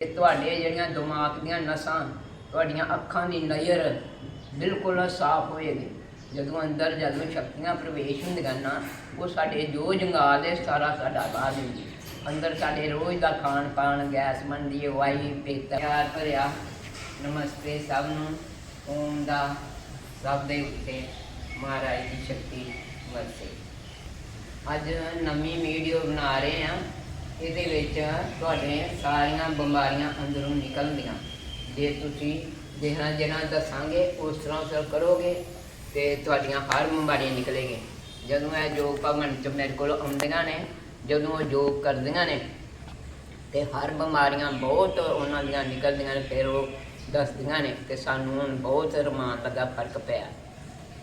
ਕਿ ਤੁਹਾਡੇ ਜਿਹੜੀਆਂ ਦਿਮਾਗ ਦੀਆਂ ਨਸਾਂ, ਤੁਹਾਡੀਆਂ ਅੱਖਾਂ ਦੀ ਨਜ਼ਰ ਬਿਲਕੁਲ ਸਾਫ਼ ਹੋਏਗੀ। ਜਦੋਂ ਅੰਦਰ ਜਦੋਂ ਸ਼ਕਤੀਆਂ ਪ੍ਰਵੇਸ਼ ਹੁੰਦੀਆਂ ਨਾ, ਉਹ ਸਾਡੇ ਜੋ ਜੰਗਾਲ ਦੇ ਸਾਰਾ ਸਾਡਾ ਬਾਹਰ ਦਿੰਦੀ ਅੰਦਰ ਸਾਡੇ ਰੋਜ਼ ਦਾ ਖਾਣ ਪਾਣ, ਗੈਸ ਮੰਦੀ ਵਾਈ ਪੇਤਾ ਪਿਆਰ ਭਰਿਆ। ਨਮਸਤੇ ਸਭ ਨੂੰ, ਓਮ ਦਾ ਸਭ ਦੇ ਉੱਤੇ ਮਹਾਰਾਜ ਦੀ ਸ਼ਕਤੀ ਵਰਸੇ। ਅੱਜ ਨਵੀਂ ਵੀਡੀਓ ਬਣਾ ਰਹੇ ਹਾਂ। ਇਹਦੇ ਵਿੱਚ ਤੁਹਾਡੇ ਸਾਰੀਆਂ ਬਿਮਾਰੀਆਂ ਅੰਦਰੋਂ ਨਿਕਲਦੀਆਂ ਜੇ ਤੁਸੀਂ ਜਿਹੜਾ ਜਿਹੜਾ ਦੱਸਾਂਗੇ, ਉਸ ਤਰ੍ਹਾਂ ਉਸ ਕਰੋਗੇ ਤੇ ਤੁਹਾਡੀਆਂ ਹਰ ਬਿਮਾਰੀਆਂ ਨਿਕਲੇਗੀ ਜਦੋਂ ਇਹ ਯੋਗ ਭਵਨ ਚ ਮੇਰੇ ਕੋਲ ਆਉਂਦੀਆਂ ਨੇ, ਜਦੋਂ ਉਹ ਯੋਗ ਕਰਦੀਆਂ ਨੇ, ਤੇ ਹਰ ਬਿਮਾਰੀਆਂ ਬਹੁਤ ਉਹਨਾਂ ਦੀਆਂ ਨਿਕਲਦੀਆਂ ਨੇ, ਫਿਰ ਉਹ ਦੱਸਦੀਆਂ ਨੇ ਕਿ ਸਾਨੂੰ ਹੁਣ ਬਹੁਤ ਰਮਾਨ ਲੱਗਾ, ਫ਼ਰਕ ਪਿਆ।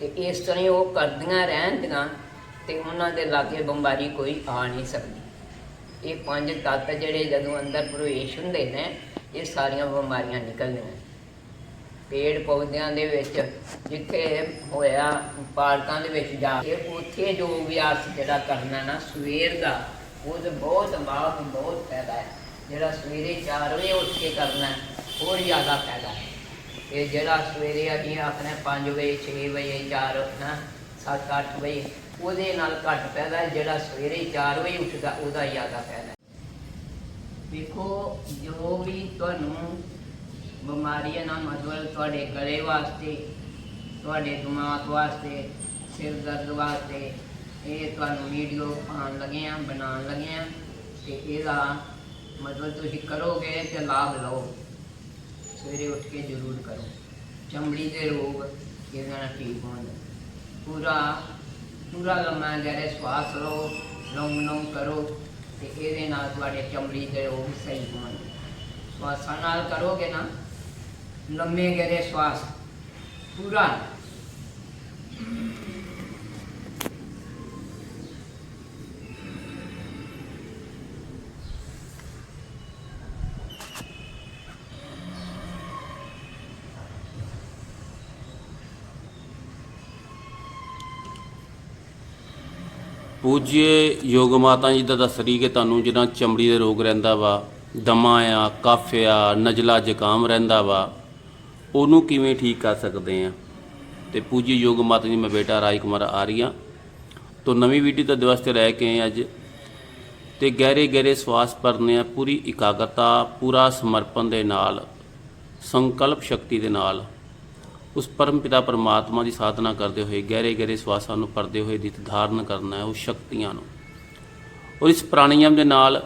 ਤੇ ਇਸ ਤਰ੍ਹਾਂ ਹੀ ਉਹ ਕਰਦੀਆਂ ਰਹਿਣ ਦੀਆਂ ਤੇ ਉਹਨਾਂ ਦੇ ਲਾਗੇ ਬਿਮਾਰੀ ਕੋਈ ਆ ਨਹੀਂ ਸਕਦੀ। ਇਹ ਪੰਜ ਤੱਤ ਜਿਹੜੇ ਜਦੋਂ ਅੰਦਰ ਪ੍ਰਵੇਸ਼ ਹੁੰਦੇ ਨੇ, ਇਹ ਸਾਰੀਆਂ ਬਿਮਾਰੀਆਂ ਨਿਕਲਦੀਆਂ ਪੇੜ ਪੌਦਿਆਂ ਦੇ ਵਿੱਚ ਜਿੱਥੇ ਹੋਇਆ, ਪਾਰਕਾਂ ਦੇ ਵਿੱਚ ਜਾ ਕੇ ਉੱਥੇ ਜੋ ਅਭਿਆਸ ਜਿਹੜਾ ਕਰਨਾ ਨਾ, ਸਵੇਰ ਦਾ ਉਹ ਤੇ ਬਹੁਤ ਲਾਭ ਬਹੁਤ ਫਾਇਦਾ ਹੈ। ਜਿਹੜਾ ਸਵੇਰੇ 4 ਵਜੇ ਉੱਠ ਕੇ ਕਰਨਾ, ਹੋਰ ਜ਼ਿਆਦਾ ਫਾਇਦਾ ਹੈ। ਇਹ ਜਿਹੜਾ ਸਵੇਰੇ ਅਸੀਂ ਆਪਣੇ 5 ਵਜੇ 6 ਵਜੇ 4 ਨਾ 7 8 ਵਜੇ ਉਹਦੇ ਨਾਲ ਘੱਟ ਫਾਇਦਾ ਜਿਹੜਾ ਸਵੇਰੇ 4 ਵਜੇ ਉੱਠਦਾ, ਉਹਦਾ ਜ਼ਿਆਦਾ ਫਾਇਦਾ ਹੈ ਦੇਖੋ, ਜੋ ਵੀ ਤੁਹਾਨੂੰ ਬਿਮਾਰੀਆਂ ਹੈ ਮਤਲਬ ਤੁਹਾਡੇ ਗਲੇ ਵਾਸਤੇ, ਤੁਹਾਡੇ ਦਿਮਾਗ ਵਾਸਤੇ, ਸਿਰ ਦਰਦ ਵਾਸਤੇ, ਇਹ ਤੁਹਾਨੂੰ ਵੀਡੀਓ ਪਾਉਣ ਲੱਗੇ ਆ, ਬਣਾਉਣ ਲੱਗੇ ਆ, ਤੇ ਇਹਦਾ ਮਤਲਬ ਤੁਸੀਂ ਕਰੋਗੇ ਤੇ ਲਾਭ ਲਓ। ਸਵੇਰੇ ਉੱਠ ਕੇ ਜ਼ਰੂਰ ਕਰੋ। ਚਮੜੀ ਦੇ ਰੋਗ ਇਹਦੇ ਨਾਲ ਠੀਕ ਹੋਣਗੇ ਪੂਰਾ ਪੂਰਾ ਲੰਮਾ ਗਹਿਰੇ ਸਵਾਸ ਲਓ ਲੰਮ ਲੰਮ ਕਰੋ, ਤੇ ਇਹਦੇ ਨਾਲ ਤੁਹਾਡੇ ਚਮੜੀ ਦੇ ਵੀ ਸਹੀ ਹੋਣਗੇ। ਸਵਾਸਾਂ ਨਾਲ ਕਰੋਗੇ ਨਾ, ਲੰਮੇ ਗਹਿਰੇ ਸਵਾਸ, ਪੂਰਾ। ਪੂਜ්य ਯੋਗ ਮਾਤਾ ਜੀ ਦਾ ਦੱਸ ਰਹੀ ਕਿ ਤੁਹਾਨੂੰ ਜਿਹੜਾ ਚਮੜੀ ਦੇ ਰੋਗ ਰਹਿੰਦਾ ਵਾ, ਦਮਾ ਆ, ਕਫ ਆ, ਨਜ਼ਲਾ ਜ਼ੁਕਾਮ ਰਹਿੰਦਾ ਵਾ, ਉਹਨੂੰ ਕਿਵੇਂ ਠੀਕ ਕਰ ਸਕਦੇ ਆ? ਤੇ ਪੂਜੀ ਯੋਗ ਮਾਤਾ ਜੀ, ਮੈਂ ਬੇਟਾ ਰਾਜ ਕੁਮਾਰ ਆਰੀਆ ਤੋਂ ਨਵੀਂ ਵੀਡੀਓ ਤੁਹਾਡੇ ਵਾਸਤੇ ਰਹਿ ਕੇ ਆਏ ਅੱਜ। ਤੇ ਗਹਿਰੇ ਗਹਿਰੇ ਸਵਾਸ ਭਰਨੇ ਆ, ਪੂਰੀ ਇਕਾਗਰਤਾ, ਪੂਰਾ ਸਮਰਪਣ ਦੇ ਨਾਲ, ਸੰਕਲਪ ਸ਼ਕਤੀ ਦੇ ਨਾਲ। ਉਸ ਪਰਮ ਪਿਤਾ ਪਰਮਾਤਮਾ ਦੀ ਸਾਧਨਾ ਕਰਦੇ ਹੋਏ ਗਹਿਰੇ ਗਹਿਰੇ ਸਵਾਸਾਂ ਨੂੰ ਪਰਦੇ ਹੋਏ ਦਿੱਤ ਧਾਰਨ ਕਰਨਾ ਹੈ ਉਸ ਸ਼ਕਤੀਆਂ ਨੂੰ। ਔਰ ਇਸ ਪ੍ਰਾਣਾਯਾਮ ਦੇ ਨਾਲ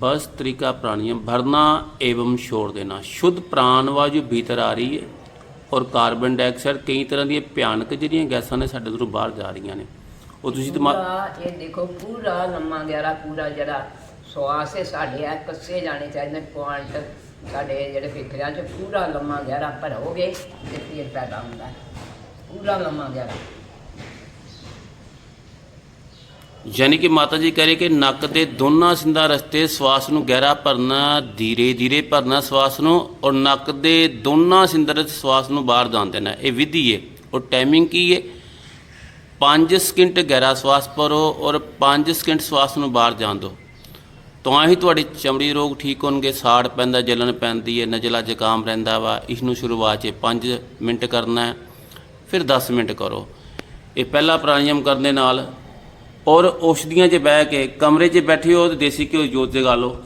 ਬਸ ਤਰੀਕਾ ਪ੍ਰਾਣਾਯਾਮ ਭਰਨਾ ਏਵਮ ਛੋੜ ਦੇਣਾ। ਸ਼ੁੱਧ ਪ੍ਰਾਣ ਵਾਯੂ ਭੀਤਰ ਆ ਰਹੀ ਹੈ ਔਰ ਕਾਰਬਨ ਡਾਈਆਕਸਾਈਡ ਕਈ ਤਰ੍ਹਾਂ ਦੀਆਂ ਭਿਆਨਕ ਜਿਹੜੀਆਂ ਗੈਸਾਂ ਨੇ ਸਾਡੇ ਅੰਦਰੋਂ ਬਾਹਰ ਜਾ ਰਹੀਆਂ ਨੇ। ਉਹ ਤੁਸੀਂ ਦਿਮਾਗ ਇਹ ਦੇਖੋ ਪੂਰਾ ਲੰਮਾ ਗਹਿਰਾ ਪੂਰਾ ਜਿਹੜਾ ਸਵਾਸ ਹੈ ਸਾਡੇ ਆ ਕੱਸੇ ਜਾਣੇ ਚਾਹੀਦੇ ਨੇ ਪੁਆਇੰਟ। ਸਾਡੇ ਜਿਹੜੇ ਫਿਕਰਿਆਂ 'ਚ ਪੂਰਾ ਲੰਮਾ ਗਹਿਰਾ ਭਰੋਗੇ ਤੇ ਫਿਰ ਪੈਦਾ ਹੁੰਦਾ ਹੈ। ਪੂਰਾ ਲੰਮਾ ਗਹਿਰਾ। ਯਾਨੀ ਕਿ ਮਾਤਾ ਜੀ ਕਹਿ ਰਹੇ ਕਿ ਨੱਕ ਦੇ ਦੋਨਾਂ ਸਿੰਧਾਂ ਰਸਤੇ ਸਵਾਸ ਨੂੰ ਗਹਿਰਾ ਭਰਨਾ, ਧੀਰੇ ਧੀਰੇ ਭਰਨਾ ਸਵਾਸ ਨੂੰ ਔਰ ਨੱਕ ਦੇ ਦੋਨਾਂ ਸਿੰਧਾਂ ਰਸਤੇ ਸਵਾਸ ਨੂੰ ਬਾਹਰ ਜਾਣ ਦੇਣਾ। ਇਹ ਵਿਧੀ ਹੈ। ਔਰ ਟਾਈਮਿੰਗ ਕੀ ਹੈ? 5 ਸਕਿੰਟ ਗਹਿਰਾ ਸਵਾਸ ਭਰੋ ਔਰ 5 ਸਕਿੰਟ ਸਵਾਸ ਨੂੰ ਬਾਹਰ ਜਾਣ ਦਿਓ। ਤਾਂ ਹੀ ਤੁਹਾਡੇ ਚਮੜੀ ਰੋਗ ਠੀਕ ਹੋਣਗੇ, ਸਾੜ ਪੈਂਦਾ ਜਲਨ ਪੈਂਦੀ ਹੈ, ਨਜ਼ਲਾ ਜ਼ੁਕਾਮ ਰਹਿੰਦਾ ਵਾ। ਇਸ ਨੂੰ ਸ਼ੁਰੂਆਤ 'ਚ 5 ਮਿੰਟ ਕਰਨਾ ਫਿਰ 10 ਮਿੰਟ ਕਰੋ। ਇਹ ਪਹਿਲਾ ਪ੍ਰਾਣਾਯਾਮ ਕਰਨ ਦੇ ਨਾਲ ਔਰ ਔਸ਼ਧੀਆਂ 'ਚ ਬਹਿ ਕੇ ਕਮਰੇ 'ਚ ਬੈਠੇ ਹੋ ਤੇ ਦੇਸੀ ਘਿਓ ਜੋਤ ਜਗਾ ਲਓ।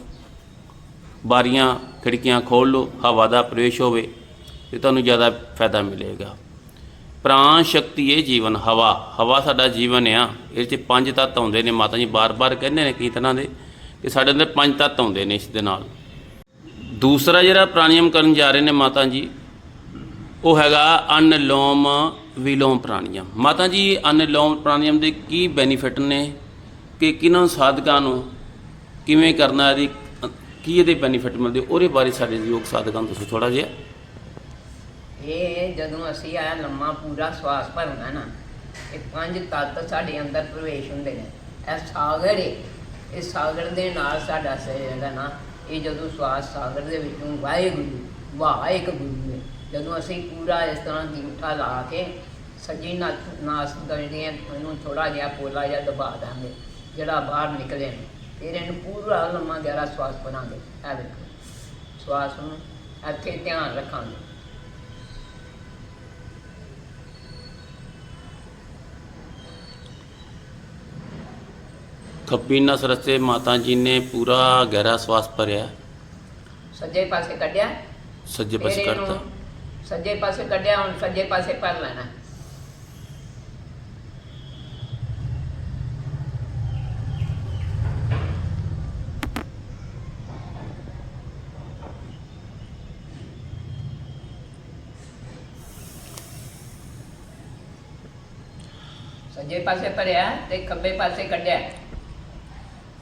ਬਾਰੀਆਂ, ਖਿੜਕੀਆਂ ਖੋਲ ਲਓ, ਹਵਾ ਦਾ ਪ੍ਰਵੇਸ਼ ਹੋਵੇ ਤੇ ਤੁਹਾਨੂੰ ਜ਼ਿਆਦਾ ਫਾਇਦਾ ਮਿਲੇਗਾ। ਪ੍ਰਾਣ ਸ਼ਕਤੀ ਇਹ ਜੀਵਨ, ਹਵਾ। ਹਵਾ ਸਾਡਾ ਜੀਵਨ ਆ। ਇਹ 'ਚ ਪੰਜ ਤੱਤ ਆਉਂਦੇ ਨੇ। ਮਾਤਾ ਜੀ ਬਾਰ-ਬਾਰ ਕਹਿੰਦੇ ਨੇ ਕਈ ਤਰ੍ਹਾਂ ਦੇ। ਕਿ ਸਾਡੇ ਅੰਦਰ ਪੰਜ ਤੱਤ ਆਉਂਦੇ ਨੇ ਇਸ ਦੇ ਨਾਲ। ਦੂਸਰਾ ਜਿਹੜਾ ਪ੍ਰਾਣਾਯਾਮ ਕਰਨ ਜਾ ਰਹੇ ਨੇ ਮਾਤਾ ਜੀ, ਉਹ ਹੈਗਾ ਅਨਲੋਮ ਵਿਲੋਮ ਪ੍ਰਾਣਾਯਾਮ ਮਾਤਾ ਜੀ, ਅਨਲੋਮ ਪ੍ਰਾਣਾਯਾਮ ਦੇ ਕੀ ਬੈਨੀਫਿਟ ਨੇ? ਕਿ ਕਿਨਾਂ ਸਾਧਕਾਂ ਨੂੰ ਕਿਵੇਂ ਕਰਨਾ, ਇਹਦੀ ਕੀ ਇਹਦੇ ਬੈਨੀਫਿਟ ਮਿਲਦੇ? ਉਹਦੇ ਬਾਰੇ ਸਾਡੇ ਯੋਗ ਸਾਧਕਾਂ ਨੂੰ ਦੱਸੋ ਥੋੜਾ ਜਿਹਾ। ਇਹ ਜਦੋਂ ਅਸੀਂ ਆ ਲੰਮਾ ਪੂਰਾ ਸਵਾਸ ਭਰਨਾ ਨਾ, ਇਹ ਪੰਜ ਤੱਤ ਸਾਡੇ ਅੰਦਰ ਪ੍ਰਵੇਸ਼ ਹੁੰਦੇ ਨੇ। ਇਹ ਸਾਗਰ ਹੈ ਇਹ ਸਾਗਰ ਦੇ ਨਾਲ ਸਾਡਾ ਸਰੀਰ ਜਿਹੜਾ ਨਾ, ਇਹ ਜਦੋਂ ਸਵਾਸ ਸਾਗਰ ਦੇ ਵਿੱਚੋਂ ਵਾਹਿਗੁਰੂ ਵਾਹਿਗੁਰੂ ਹੈ ਜਦੋਂ ਅਸੀਂ ਪੂਰਾ ਇਸ ਤਰ੍ਹਾਂ ਅੰਗੂਠਾ ਲਾ ਕੇ ਸੱਜੀ ਨੱਥ ਨਾਸ ਦਰਦੇ ਇਹਨੂੰ ਥੋੜਾ ਜਿਹਾ ਪੋਲਾ ਜਿਹਾ ਦਬਾ ਦਾਂਗੇ, ਜਿਹੜਾ ਬਾਹਰ ਨਿਕਲੇ ਫਿਰ ਇਹਨੂੰ ਪੂਰਾ ਲੰਮਾ ਗਹਿਰਾ ਸਵਾਸ ਬਣਾਉਂਦੇ ਇਹ ਵੇਖੋ, ਸਵਾਸ ਨੂੰ ਇੱਥੇ ਧਿਆਨ ਰੱਖਾਂਗੇ। ਖੱਬੀ ਨਸ ਰਸਤੇ ਮਾਤਾ ਜੀ ਨੇ ਪੂਰਾ ਗਹਿਰਾ ਸਵਾਸ ਭਰਿਆ। ਸੱਜੇ ਪਾਸੇ ਕੱਢਿਆ। ਸੱਜੇ ਪਾਸੇ ਕਰਤਾ ਸੱਜੇ ਪਾਸੇ ਕੱਢਿਆ ਹੁਣ ਸੱਜੇ ਪਾਸੇ ਭਰ ਲੈਣਾ। ਸੱਜੇ ਪਾਸੇ ਭਰਿਆ ਤੇ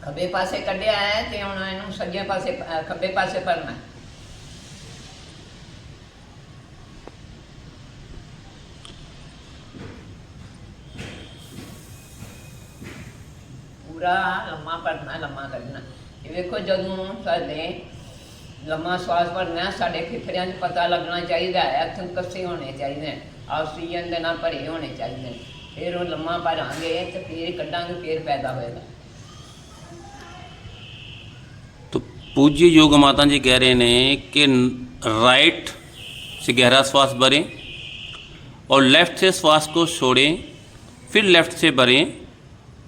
ਖੱਬੇ ਪਾਸੇ ਕੱਢਿਆ ਹੈ ਤੇ ਹੁਣ ਇਹਨੂੰ ਸੱਜੇ ਪਾਸੇ ਅ, ਖੱਬੇ ਪਾਸੇ ਭਰਨਾ ਹੈ। ਪੂਰਾ ਲੰਮਾ ਭਰਨਾ ਲੰਮਾ ਕੱਢਣਾ ਇਹ ਵੇਖੋ ਜਦੋਂ ਸਾਡੇ ਲੰਮਾ ਸਵਾਸ ਭਰਨਾ ਸਾਡੇ ਫਿਫੜਿਆਂ 'ਚ ਪਤਾ ਲੱਗਣਾ ਚਾਹੀਦਾ ਹੈ ਇੱਥੋਂ ਕੱਸੇ ਹੋਣੇ ਚਾਹੀਦੇ ਨੇ ਆਕਸੀਜਨ ਦੇ ਨਾਲ ਭਰੇ ਹੋਣੇ ਚਾਹੀਦੇ ਨੇ ਫਿਰ ਉਹ ਲੰਮਾ ਭਰਾਂਗੇ ਤੇ ਫਿਰ ਕੱਢਾਂਗੇ ਫਿਰ ਪੈਦਾ ਹੋਏਗਾ। पूज्य योग माता जी कह रहे ने कि राइट से गहरा श्वास भरें और लेफ्ट से श्वास को छोड़ें फिर लेफ्ट से भरें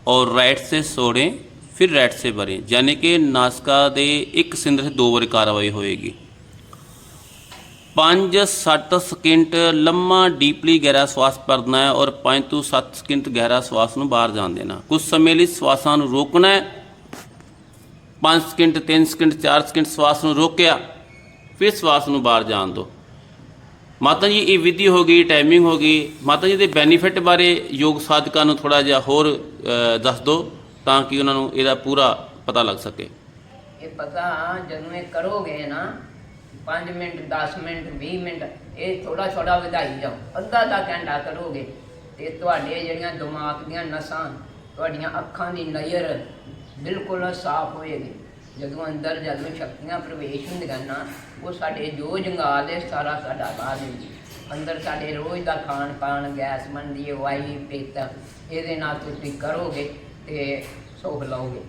और राइट से छोड़ें ਫਿਰ ਰਾਈਟ ਸੇ ਭਰੇ ਯਾਨੀ ਕਿ ਨਾਸਕਾ ਦੇ ਇੱਕ ਸਿੰਦਰ 'ਚ ਦੋ ਵਾਰੀ ਕਾਰਵਾਈ ਹੋਏਗੀ 5-7 ਸਕਿੰਟ ਲੰਮਾ ਡੀਪਲੀ ਗਹਿਰਾ ਸਵਾਸ ਭਰਨਾ ਹੈ ਔਰ 5 ਤੋਂ 7 ਸਕਿੰਟ ਗਹਿਰਾ ਸਵਾਸ ਨੂੰ ਬਾਹਰ ਜਾਣ ਦੇਣਾ ਕੁਝ ਸਮੇਂ ਲਈ ਸਵਾਸਾਂ ਨੂੰ ਰੋਕਣਾ ਹੈ 5 ਸਕਿੰਟ 3 ਸਕਿੰਟ 4 ਸਕਿੰਟ ਸਵਾਸ ਨੂੰ ਰੋਕਿਆ, ਫਿਰ ਸਵਾਸ ਨੂੰ ਬਾਹਰ ਜਾਣ ਦਿਓ ਮਾਤਾ ਜੀ, ਇਹ ਵਿਧੀ ਹੋ ਗਈ ਟਾਈਮਿੰਗ ਹੋ ਗਈ। ਮਾਤਾ ਜੀ ਦੇ ਬੈਨੀਫਿਟ ਬਾਰੇ ਯੋਗ ਸਾਧਕਾਂ ਨੂੰ ਥੋੜਾ ਜਿਹਾ ਹੋਰ ਦੱਸ ਦਿਓ ਤਾਂ ਕਿ ਉਹਨਾਂ ਨੂੰ ਇਹਦਾ ਪੂਰਾ ਪਤਾ ਲੱਗ ਸਕੇ। ਇਹ ਪਤਾ, ਜਦੋਂ ਇਹ ਕਰੋਗੇ ਨਾ 5 ਮਿੰਟ 10 ਮਿੰਟ 20 ਮਿੰਟ, ਇਹ ਥੋੜਾ ਥੋੜਾ ਵਧਾਈ ਜਾਓ। ਅੱਧਾ ਅੱਧਾ ਘੰਟਾ ਕਰੋਗੇ, ਤੇ ਤੁਹਾਡੇ ਜਿਹੜੀਆਂ ਦਿਮਾਗ ਦੀਆਂ ਨਸਾਂ, ਤੁਹਾਡੀਆਂ ਅੱਖਾਂ ਦੀ ਨਜ਼ਰ ਬਿਲਕੁਲ ਸਾਫ਼ ਹੋਏਗੀ। ਜਦੋਂ ਅੰਦਰ ਜਦੋਂ ਸ਼ਕਤੀਆਂ ਪ੍ਰਵੇਸ਼ ਹੁੰਦੀਆਂ ਨਾ ਉਹ ਸਾਡੇ ਜੋ ਜੰਗਾਲ ਹੈ ਸਾਰਾ ਸਾਡਾ ਬਾਹਰ ਹੁੰਦੀ ਅੰਦਰ ਸਾਡੇ ਰੋਜ਼ ਦਾ ਖਾਣ ਪਾਣ, ਗੈਸ ਬਣਦੀ ਹੈ ਵਾਈ ਪਿੱਤ, ਇਹਦੇ ਨਾਲ ਤੁਸੀਂ ਕਰੋਗੇ ਤੇ ਸੁੱਖ ਲਓਗੇ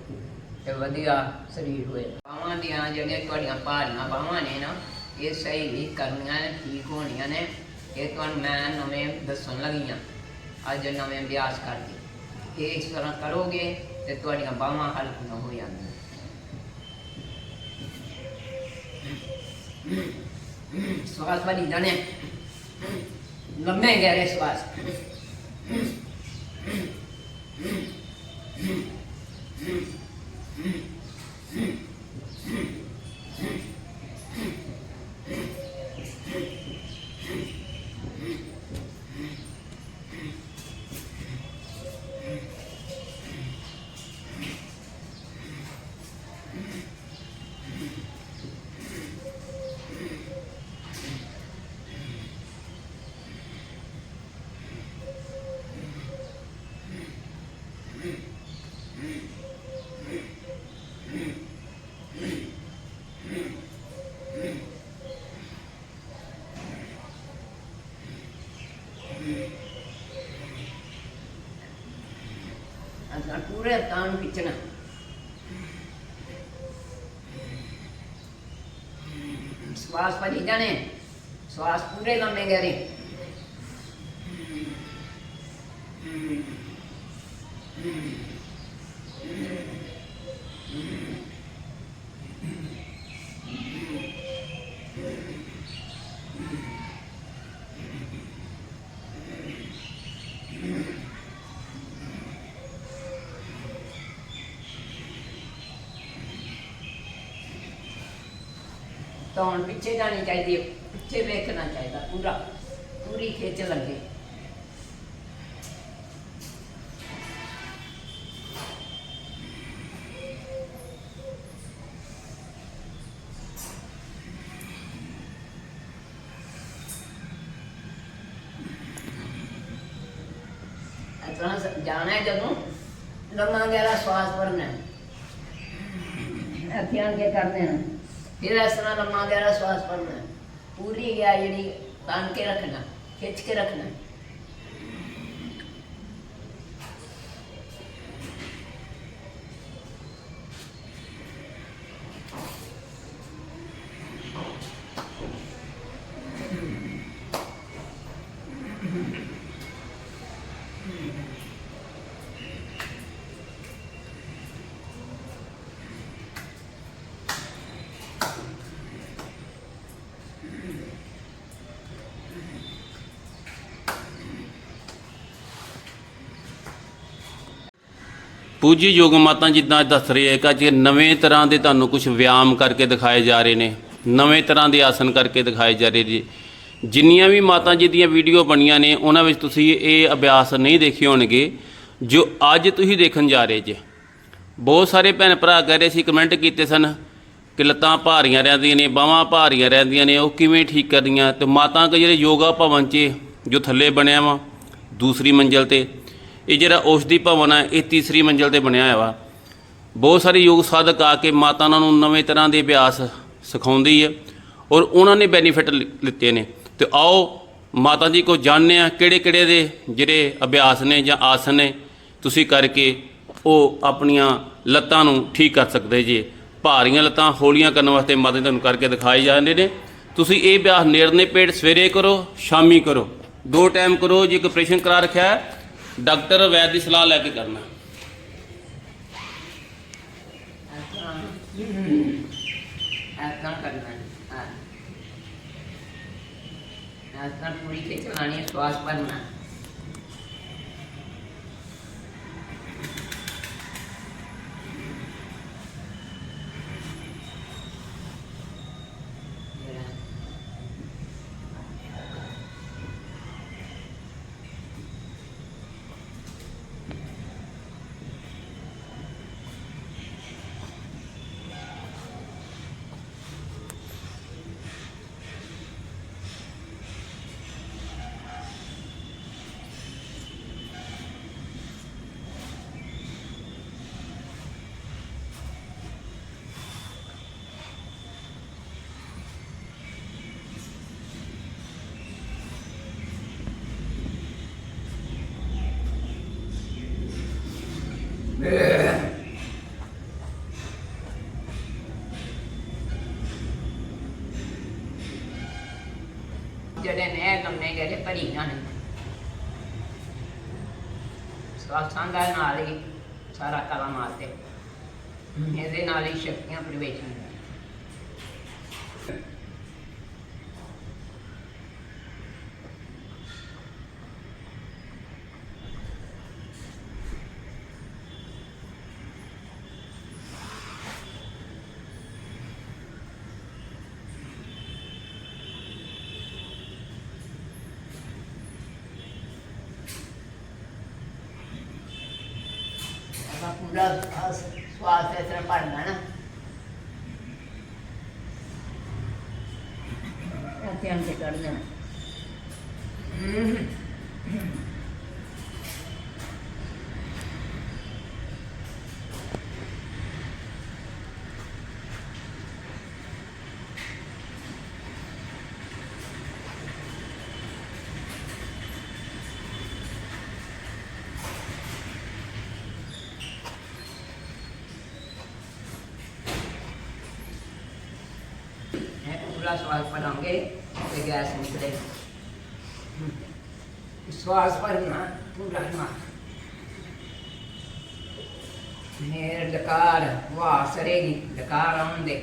ਤੇ ਵਧੀਆ ਸਰੀਰ ਹੋਏਗਾ। ਬਾਹਾਂ ਦੀਆਂ ਜਿਹੜੀਆਂ ਤੁਹਾਡੀਆਂ ਭਾਰੀਆਂ ਬਾਹਾਂ ਨੇ ਨਾ, ਇਹ ਸਹੀ ਵੀ ਕਰਨੀਆਂ ਨੇ ਠੀਕ ਹੋਣੀਆਂ ਨੇ। ਇਹ ਤੁਹਾਨੂੰ ਮੈਂ ਨਵੇਂ ਦੱਸਣ ਲੱਗੀ ਹਾਂ। ਅੱਜ ਨਵੇਂ ਅਭਿਆਸ ਕਰਦੀ। ਇਹ ਇਸ ਤਰ੍ਹਾਂ ਕਰੋਗੇ ਤੇ ਤੁਹਾਡੀਆਂ ਬਾਹਾਂ ਹਲਕੀਆਂ ਹੋ ਜਾਂਦੀਆਂ ਸਵਾਸ ਵਾਲੀ ਜਾਣੇ ਲੰਮੇ ਗਹਿਰੇ ਸਵਾਸ ਅਸਾਂ ਨੂੰ ਖਿੱਚਣਾ। ਸਵਾਸ ਭਰੀ ਜਾਣੇ ਸਵਾਸ ਪੂਰੇ ਲੰਮੇ ਗਹਿਰੇ। ਤਾਂ ਹੁਣ ਪਿੱਛੇ ਜਾਣੀ ਚਾਹੀਦੀ ਹੈ, ਪਿੱਛੇ ਵੇਖਣਾ ਚਾਹੀਦਾ ਪੂਰਾ, ਪੂਰੀ ਖਿੱਚ ਲੱਗੇ। ਇਸ ਤਰ੍ਹਾਂ ਸ- ਜਾਣਾ ਹੈ ਜਦੋਂ, ਲੰਮਾ ਗਹਿਰਾ ਸਵਾਸ ਭਰਨਾ ਹੈ। ਇੱਥੇ ਆਣ ਕੇ ਕਰਦੇ ਹਾਂ ਫਿਰ ਇਸ ਤਰ੍ਹਾਂ ਲੰਮਾ ਗਹਿਰਾ ਸਵਾਸ ਭਰਨਾ ਪੂਰੀ ਗਿਆ ਜਿਹੜੀ ਤਾਨ ਕੇ ਰੱਖਣਾ, ਖਿੱਚ ਕੇ ਰੱਖਣਾ ਪੂਜੀ ਯੋਗ ਮਾਤਾ ਜਿੱਦਾਂ ਦੱਸ ਰਹੇ ਹੈ ਕਿ ਅੱਜ ਨਵੇਂ ਤਰ੍ਹਾਂ ਦੇ ਤੁਹਾਨੂੰ ਕੁਝ ਵਿਆਮ ਕਰਕੇ ਦਿਖਾਏ ਜਾ ਰਹੇ ਨੇ, ਨਵੇਂ ਤਰ੍ਹਾਂ ਦੇ ਆਸਨ ਕਰਕੇ ਦਿਖਾਏ ਜਾ ਰਹੇ ਜੀ ਜਿੰਨੀਆਂ ਵੀ ਮਾਤਾ ਜੀ ਦੀਆਂ ਵੀਡੀਓ ਬਣੀਆਂ ਨੇ, ਉਹਨਾਂ ਵਿੱਚ ਤੁਸੀਂ ਇਹ ਅਭਿਆਸ ਨਹੀਂ ਦੇਖੇ ਹੋਣਗੇ, ਜੋ ਅੱਜ ਤੁਸੀਂ ਦੇਖਣ ਜਾ ਰਹੇ ਜੇ। ਬਹੁਤ ਸਾਰੇ ਭੈਣ ਭਰਾ ਕਹਿ ਰਹੇ ਸੀ, ਕਮੈਂਟ ਕੀਤੇ ਸਨ ਕਿ ਲੱਤਾਂ ਭਾਰੀਆਂ ਰਹਿੰਦੀਆਂ ਨੇ, ਬਾਹਾਂ ਭਾਰੀਆਂ ਰਹਿੰਦੀਆਂ ਨੇ, ਉਹ ਕਿਵੇਂ ਠੀਕ ਕਰਦੀਆਂ ਤੇ ਮਾਤਾ ਕੇ ਜਿਹੜੇ ਯੋਗਾ ਭਵਨ 'ਚ ਜੋ ਥੱਲੇ ਬਣਿਆ ਵਾ, ਦੂਸਰੀ ਮੰਜ਼ਲ ਤੇ ਇਹ ਜਿਹੜਾ ਔਸ਼ਧੀ ਭਵਨ ਹੈ ਇਹ ਤੀਸਰੀ ਮੰਜ਼ਲ ਤੇ ਬਣਿਆ ਹੋਇਆ ਵਾ। ਬਹੁਤ ਸਾਰੇ ਯੋਗ ਸਾਧਕ ਆ ਕੇ ਮਾਤਾ ਉਹਨਾਂ ਨੂੰ ਨਵੇਂ ਤਰ੍ਹਾਂ ਦੇ ਅਭਿਆਸ ਸਿਖਾਉਂਦੀ ਹੈ ਔਰ ਉਹਨਾਂ ਨੇ ਬੈਨੀਫਿਟ ਲਿੱਤੇ ਨੇ। ਤੇ ਆਓ ਮਾਤਾ ਜੀ ਕੋ ਜਾਣਦੇ ਆ ਕਿਹੜੇ ਕਿਹੜੇ ਦੇ ਜਿਹੜੇ ਅਭਿਆਸ ਨੇ ਜਾਂ ਆਸਨ ਨੇ, ਤੁਸੀਂ ਕਰਕੇ ਉਹ ਆਪਣੀਆਂ ਲੱਤਾਂ ਨੂੰ ਠੀਕ ਕਰ ਸਕਦੇ ਜੀ। ਭਾਰੀਆਂ ਲੱਤਾਂ ਹੌਲੀਆਂ ਕਰਨ ਵਾਸਤੇ ਮਾਤਾ ਜੀ ਤੁਹਾਨੂੰ ਕਰਕੇ ਦਿਖਾਏ ਜਾਂਦੇ ਨੇ। ਤੁਸੀਂ ਇਹ ਅਭਿਆਸ ਨੇੜਨੇ ਪੇਟ ਸਵੇਰੇ ਕਰੋ, ਸ਼ਾਮੀ ਕਰੋ। ਦੋ ਟਾਈਮ ਕਰੋ, ਜੇ ਇੱਕ ਆਪਰੇਸ਼ਨ ਕਰਾ ਰੱਖਿਆ ਹੈ ਡਾਕਟਰ ਵੈਦ ਦੀ ਸਲਾਹ ਲੈ ਕੇ ਕਰਨਾ। ਐਸਾ ਪੂਰੀ ਕੇ ਚਲਾਣੀ ਸਵਾਸ ਬਣਨਾ ਜਾਣੇ ਸਵਾਸਾਂ ਦਾ ਨਾਲ ਹੀ ਸਾਰਾ ਕਲਾ ਮਾਰਦੇ। ਇਹਦੇ ਨਾਲ ਹੀ ਸ਼ਕਤੀਆਂ ਪ੍ਰਵੇਸ਼ ਹੁੰਦੀਆਂ। ਪੂਰਾ ਸਵਾਸ ਸਵਾਸ ਇਸ ਤਰ੍ਹਾਂ ਭਰਨਾ ਨਾ। ਇੱਥੇ ਅੰਕੇ ਕੱਢ ਦੇਣਾ ਇਹ ਪੂਰਾ ਸਵਾਸ ਭਰਾਂਗੇ ਤੇ ਗੈਸ ਨਿਕਲੇ ਸਵਾਸ ਭਰਨਾ ਪੂਰਾ ਨਾ ਨੇਰ ਡਕਾਰ ਵਾਹ ਸਰੇਗੀ ਡਕਾਰ ਆਉਂਦੇ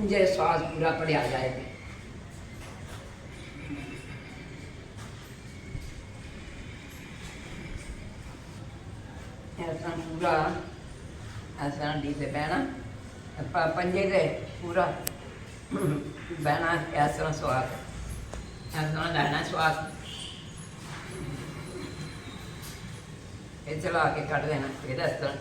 ਜੇ ਸਵਾਸ ਪੂਰਾ ਪੜਿਆ ਜਾਏ ਤੇ ਐਸਾ ਪੂਰਾ ਐਸਾ ਡੀ ਤੇ ਬਹਿਣਾ ਆਪਾਂ ਪੰਜੇ ਦੇ ਪੂਰਾ ਬਹਿਣਾ ਇਸ ਤਰ੍ਹਾਂ ਸਵਾਸ ਇਸ ਤਰ੍ਹਾਂ ਲੈਣਾ ਸਵਾਸ ਇਹ ਚਲਾ ਕੇ ਕੱਢ ਦੇਣਾ ਫਿਰ ਇਸ ਤਰ੍ਹਾਂ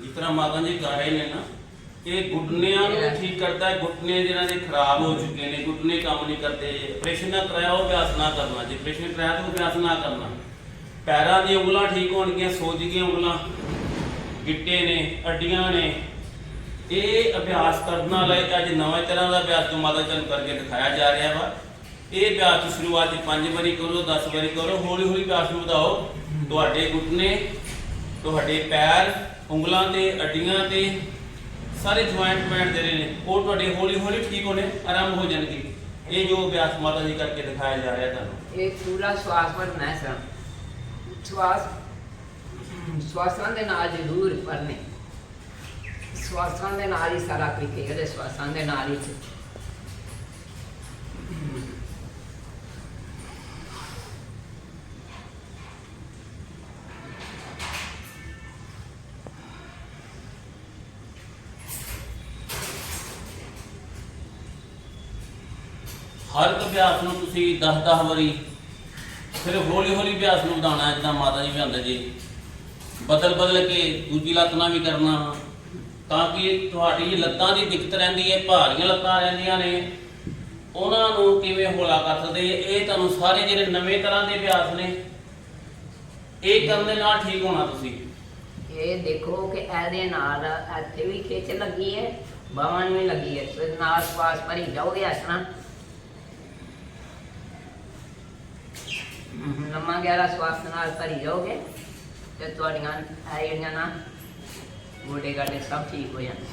ਜਿਸ ਤਰ੍ਹਾਂ ਮਾਤਾ ਜੀ ਕਰ ਰਹੇ ਨੇ ਨਾ ਇਹ ਗੁੱਟਨਿਆਂ ਨੂੰ ਠੀਕ ਕਰਦਾ ਹੈ ਗੁੱਟਨੇ ਜਿਹਨਾਂ ਦੇ ਖਰਾਬ ਹੋ ਚੁੱਕੇ ਨੇ ਗੁੱਟਨੇ ਕੰਮ ਨਹੀਂ ਕਰਦੇ ਆਪਰੇਸ਼ਨ ਨਾ ਕਰਾਇਆ ਉਹ ਅਭਿਆਸ ਨਾ ਕਰਨਾ ਜੇ ਆਪਰੇਸ਼ਨ ਕਰਾਇਆ ਤਾਂ ਉਹ ਅਭਿਆਸ ਨਾ ਕਰਨਾ ਪੈਰਾਂ ਦੀਆਂ ਉਂਗਲਾਂ ਠੀਕ ਹੋਣਗੀਆਂ ਸੋਜ ਗਈਆਂ ਉਂਗਲਾਂ ਗਿੱਟੇ ਨੇ ਅੱਡੀਆਂ ਨੇ ਇਹ ਅਭਿਆਸ ਕਰਨ ਨਾਲ ਅੱਜ ਨਵੇਂ ਤਰ੍ਹਾਂ ਦਾ ਅਭਿਆਸ ਜੋ ਮਾਤਾ ਜੀ ਕਰਕੇ ਦਿਖਾਇਆ ਜਾ ਰਿਹਾ ਵਾ। ਇਹ ਅਭਿਆਸ ਦੀ ਸ਼ੁਰੂਆਤ 'ਚ ਵਾਰੀ ਕਰੋ 10 ਵਾਰੀ ਕਰੋ ਹੌਲੀ ਹੌਲੀ ਅਭਿਆਸ ਨੂੰ ਵਧਾਓ। ਤੁਹਾਡੇ ਘੁਟਨੇ ਤੁਹਾਡੇ ਪੈਰ, ਉਂਗਲਾਂ ਤੇ, ਅੱਡੀਆਂ ਤੇ, ਸਾਰੇ ਜੁਆਇੰਟ ਪੈਣ ਰਹੇ ਨੇ। ਉਹ ਤੁਹਾਡੇ ਹੌਲੀ ਹੌਲੀ ਠੀਕ ਹੋਣੇ ਆਰੰਭ ਹੋ ਜਾਣਗੇ। ਇਹ ਜੋ ਅਭਿਆਸ ਮਾਤਾ ਜੀ ਕਰਕੇ ਦਿਖਾਇਆ ਜਾ ਰਿਹਾ ਤੁਹਾਨੂੰ। ਇਹ ਪੂਰਾ ਸਵਾਸ ਭਰਨਾ ਹੈ ਸਰ। ਸਵਾਸ, ਸਵਾਸਾਂ ਦੇ ਨਾਲ ਜ਼ਰੂਰ ਭਰਨੇ। ਸਵਾਸਾਂ ਦੇ ਨਾਲ ਹੀ ਸਾਰਾ ਕੁਝ ਇਹਦੇ ਸਵਾਸਾਂ ਦੇ ਨਾਲ ਹੀ ਸੀ। ਹਰ ਇੱਕ ਅਭਿਆਸ ਨੂੰ ਤੁਸੀਂ ਦਸ ਦਸ ਵਾਰੀ, ਫਿਰ ਹੌਲੀ-ਹੌਲੀ ਅਭਿਆਸ ਨੂੰ ਵਧਾਉਣਾ ਜਿੱਦਾਂ ਮਾਤਾ ਜੀ ਵੀ ਆਉਂਦੇ ਜੀ ਬਦਲ-ਬਦਲ ਕੇ ਦੂਜੀ ਲੱਤ ਵੀ ਕਰਨਾ ਤਾਂ ਕਿ ਤੁਹਾਡੀ ਜੇ ਲੱਤਾਂ ਦੀ ਦਿੱਕਤ ਰਹਿੰਦੀ ਹੈ ਭਾਰੀਆਂ ਲੱਤਾਂ ਰਹਿੰਦੀਆਂ ਨੇ। ਉਹਨਾਂ ਨੂੰ ਕਿਵੇਂ ਹੌਲਾ ਕਰ ਸਕਦੇ ਇਹ ਤੁਹਾਨੂੰ ਸਾਰੇ ਜਿਹੜੇ ਨਵੇਂ ਤਰ੍ਹਾਂ ਦੇ ਅਭਿਆਸ ਨੇ ਇਹ ਕਰਨ ਦੇ ਨਾਲ ਠੀਕ ਹੋਣਾ ਤੁਸੀਂ। ਇਹ ਦੇਖੋ ਕਿ ਇਹਦੇ ਨਾਲ ਇੱਥੇ ਵੀ ਖਿੱਚ ਲੱਗੀ ਹੈ ਬਾਹਾਂ ਨੂੰ ਵੀ ਲੱਗੀ ਹੈ। ਤੇ ਨਾਲ ਸਵਾਸ ਭਰੀ ਜਾਓਗੇ ਇਸ ਤਰ੍ਹਾਂ। ਹਮ, ਲੰਮਾ ਗਹਿਰਾ ਸਵਾਸ ਨਾਲ ਭਰੀ ਜਾਓਗੇ ਤੇ ਤੁਹਾਡੀਆਂ ਇਹ ਨਾ ਗੋਡੇ ਗਾਡੇ ਸਭ ਠੀਕ ਹੋ ਜਾਂਦੇ।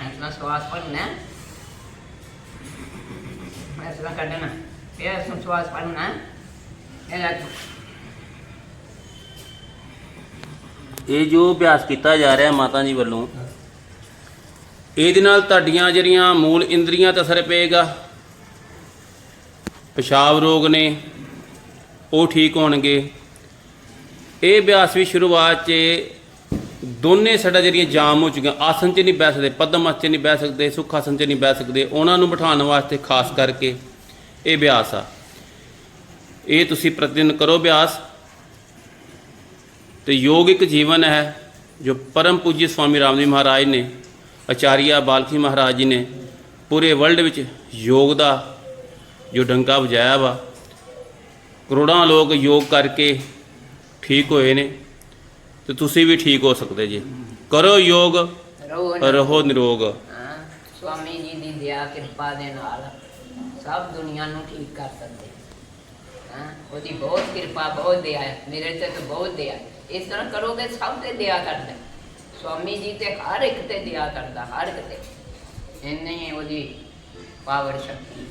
ਐਸਾ ਸਵਾਸ ਪੜਨਾ ਐਸਾ ਕੱਢਣਾ। ਇਹ ਸੰਸਵਾਸ ਪੜਨਾ ਇਹ ਲੱਗ ਇਹ ਜੋ ਅਭਿਆਸ ਕੀਤਾ ਜਾ ਰਿਹਾ ਮਾਤਾ ਜੀ ਵੱਲੋਂ, ਇਹਦੇ ਨਾਲ ਤੁਹਾਡੀਆਂ ਜਿਹੜੀਆਂ ਮੂਲ ਇੰਦਰੀਆਂ ਤੇ ਅਸਰ ਪਏਗਾ, ਪਿਸ਼ਾਬ ਰੋਗ ਨੇ, ਉਹ ਠੀਕ ਹੋਣਗੇ। ਇਹ ਅਭਿਆਸ ਵੀ ਸ਼ੁਰੂਆਤ 'ਚ ਦੋਨੇ ਸਾਡਾ ਜਿਹੜੀਆਂ ਜਾਮ ਹੋ ਚੁੱਕੀਆਂ ਆਸਨ 'ਚ ਨਹੀਂ ਬਹਿ ਸਕਦੇ, ਪਦਮ ਆਸਨ 'ਚ ਨਹੀਂ ਬਹਿ ਸਕਦੇ, ਸੁਖ ਆਸਨ 'ਚ ਨਹੀਂ ਬਹਿ ਸਕਦੇ, ਉਹਨਾਂ ਨੂੰ ਬਿਠਾਉਣ ਵਾਸਤੇ ਖਾਸ ਕਰਕੇ ਇਹ ਅਭਿਆਸ ਆ। ਇਹ ਤੁਸੀਂ ਪ੍ਰਤੀਦਿਨ ਕਰੋ ਅਭਿਆਸ। ਤੇ ਯੋਗ ਇੱਕ ਜੀਵਨ ਹੈ ਜੋ ਪਰਮ ਪੂਜੀ ਸਵਾਮੀ ਰਾਮਦੇਵ ਮਹਾਰਾਜ ਨੇ ਆਚਾਰੀਆ ਬਾਲਕੀ ਮਹਾਰਾਜ ਜੀ ਨੇ ਪੂਰੇ ਵਰਲਡ ਵਿੱਚ ਯੋਗ ਦਾ ਜੋ ਡੰਕਾ ਵਜਾਇਆ ਵਾ ਕਰੋੜਾਂ ਲੋਕ ਯੋਗ ਕਰਕੇ ਠੀਕ ਹੋਏ ਨੇ ਤੇ ਤੁਸੀਂ ਵੀ ਠੀਕ ਹੋ ਸਕਦੇ ਜੀ। ਕਰੋ ਯੋਗ ਰਹੋ ਨਿਰੋਗ। ਸਵਾਮੀ ਜੀ ਦੀ ਦਇਆ ਕਿਰਪਾ ਦੇ ਨਾਲ ਸਭ ਦੁਨੀਆ ਨੂੰ ਠੀਕ ਕਰ ਸਕਦੇ। ਹਾਂ ਉਹਦੀ ਬਹੁਤ ਕਿਰਪਾ ਬਹੁਤ ਦਇਆ ਹੈ। ਮੇਰੇ ਤੇ ਤਾਂ ਬਹੁਤ ਦਇਆ ਹੈ। ਇਸ ਤਰ੍ਹਾਂ ਕਰੋਗੇ, ਸਭ ਤੇ ਦਿਆ ਕਰਦਾ। ਸਵਾਮੀ ਜੀ ਤੇ ਹਰ ਇੱਕ ਤੇ ਦਿਆ ਕਰਦਾ, ਹਰ ਇੱਕ ਤੇ। ਇੰਨੀ ਉਹਦੀ ਪਾਵਰ ਸ਼ਕਤੀ।